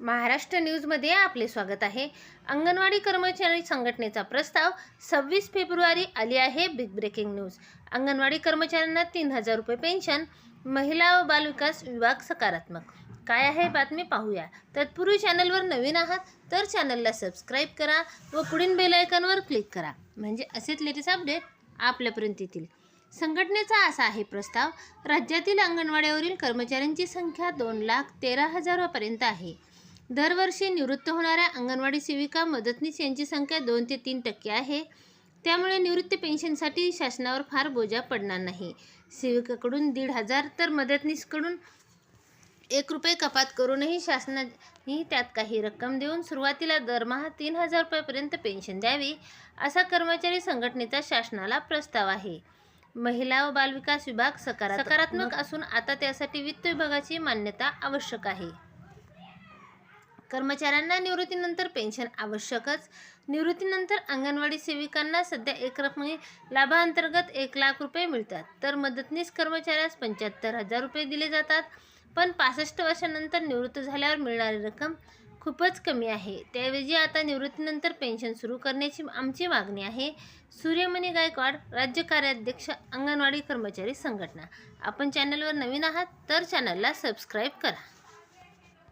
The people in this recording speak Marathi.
महाराष्ट्र न्यूजमध्ये आपले स्वागत आहे. अंगणवाडी कर्मचारी संघटनेचा प्रस्ताव सव्वीस फेब्रुवारी आली आहे बिग ब्रेकिंग न्यूज अंगणवाडी कर्मचाऱ्यांना तीन हजार रुपये पेन्शन महिला व बालविकास विभाग सकारात्मक. काय आहे बातमी पाहूया. तत्पूर्वी चॅनलवर नवीन आहात तर चॅनलला सबस्क्राईब करा व पुढील बेलायकॉनवर क्लिक करा. म्हणजे असेच लेटेस्ट अपडेट आपल्यापर्यंत येतील. संघटनेचा असा आहे प्रस्ताव राज्यातील अंगणवाड्यावरील कर्मचाऱ्यांची संख्या दोन लाख तेरा हजारापर्यंत आहे. दरवर्षी निवृत्त होणाऱ्या अंगणवाडी सेविका मदतनीस यांची संख्या दोन ते तीन टक्के आहे. त्यामुळे निवृत्ती पेन्शनसाठी शासनावर फार बोजा पडणार नाही. सेविकाकडून दीड हजार तर मदतनीसकडून एक रुपये कपात करूनही शासनाने त्यात काही रक्कम देऊन सुरुवातीला दरमहा तीन हजार रुपयापर्यंत पेन्शन द्यावी असा कर्मचारी संघटनेचा शासनाला प्रस्ताव आहे. महिला व बालविकास विभाग सकारा सकारात्मक. असून आता त्यासाठी वित्त विभागाची मान्यता आवश्यक आहे. कर्मचाऱ्यांना निवृत्तीनंतर पेन्शन आवश्यकच. निवृत्तीनंतर अंगणवाडी सेविकांना सध्या एक रकमी लाभांतर्गत एक लाख रुपये मिळतात. तर मदतनीस कर्मचाऱ्यास पंच्याहत्तर हजार रुपये दिले जातात. पण पासष्ट वर्षानंतर निवृत्त झाल्यावर मिळणारी रक्कम खूपच कमी आहे. त्याऐवजी आता निवृत्तीनंतर पेन्शन सुरू करण्याची आमची मागणी आहे. सूर्यमणी गायकवाड राज्य कार्याध्यक्ष अंगणवाडी कर्मचारी संघटना. आपण चॅनलवर नवीन आहात तर चॅनलला सबस्क्राईब करा.